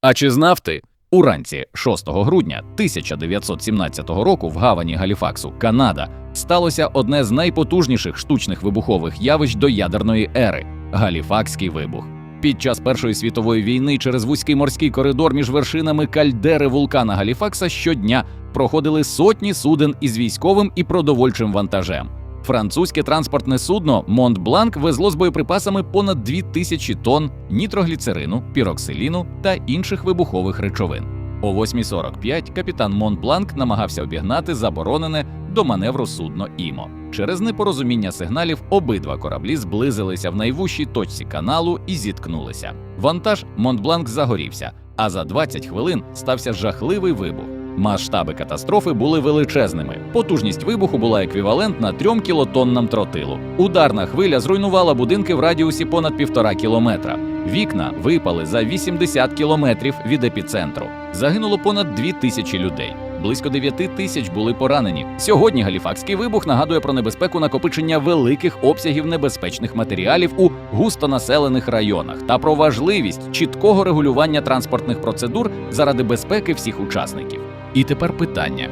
А чи знав ти? Уранці 6 грудня 1917 року в гавані Галіфаксу, Канада, сталося одне з найпотужніших штучних вибухових явищ до ядерної ери Галіфакський вибух. Під час Першої світової війни через вузький морський коридор між вершинами кальдери вулкана Галіфакса щодня проходили сотні суден із військовим і продовольчим вантажем. Французьке транспортне судно Монт-Бланк везло з боєприпасами понад 2000 тонн нітрогліцерину, піроксиліну та інших вибухових речовин. О 8.45 капітан Монт-Бланк намагався обігнати заборонене до маневру судно Імо. Через непорозуміння сигналів обидва кораблі зблизилися в найвужчій точці каналу і зіткнулися. Вантаж Монт-Бланк загорівся, а за 20 хвилин стався жахливий вибух. Масштаби катастрофи були величезними. Потужність вибуху була еквівалентна 3 кілотоннам тротилу. Ударна хвиля зруйнувала будинки в радіусі понад півтора кілометра. Вікна випали за 80 кілометрів від епіцентру. Загинуло понад 2 тисячі людей. Близько 9 тисяч були поранені. Сьогодні галіфакський вибух нагадує про небезпеку накопичення великих обсягів небезпечних матеріалів у густонаселених районах та про важливість чіткого регулювання транспортних процедур заради безпеки всіх учасників. І тепер питання: